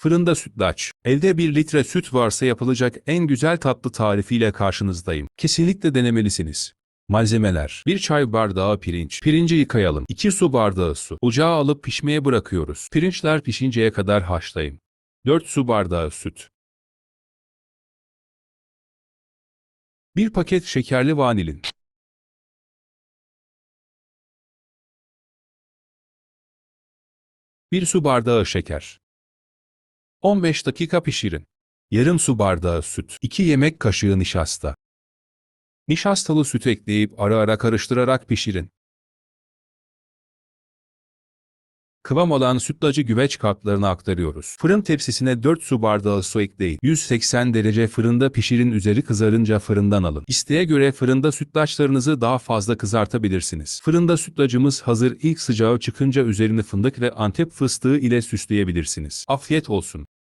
Fırında sütlaç. Evde 1 litre süt varsa yapılacak en güzel tatlı tarifiyle karşınızdayım. Kesinlikle denemelisiniz. Malzemeler 1 çay bardağı pirinç. Pirinci yıkayalım. 2 su bardağı su. Ocağa alıp pişmeye bırakıyoruz. Pirinçler pişinceye kadar haşlayın. 4 su bardağı süt. 1 paket şekerli vanilin. Bir su bardağı şeker. 15 dakika pişirin. Yarım su bardağı süt. 2 yemek kaşığı nişasta. Nişastalı süt ekleyip ara ara karıştırarak pişirin. Kıvam alan sütlacı güveç kaplarına aktarıyoruz. Fırın tepsisine 4 su bardağı su ekleyin. 180 derece fırında pişirin üzeri kızarınca fırından alın. İsteğe göre fırında sütlaçlarınızı daha fazla kızartabilirsiniz. Fırında sütlacımız hazır ilk sıcağı çıkınca üzerini fındık ve antep fıstığı ile süsleyebilirsiniz. Afiyet olsun.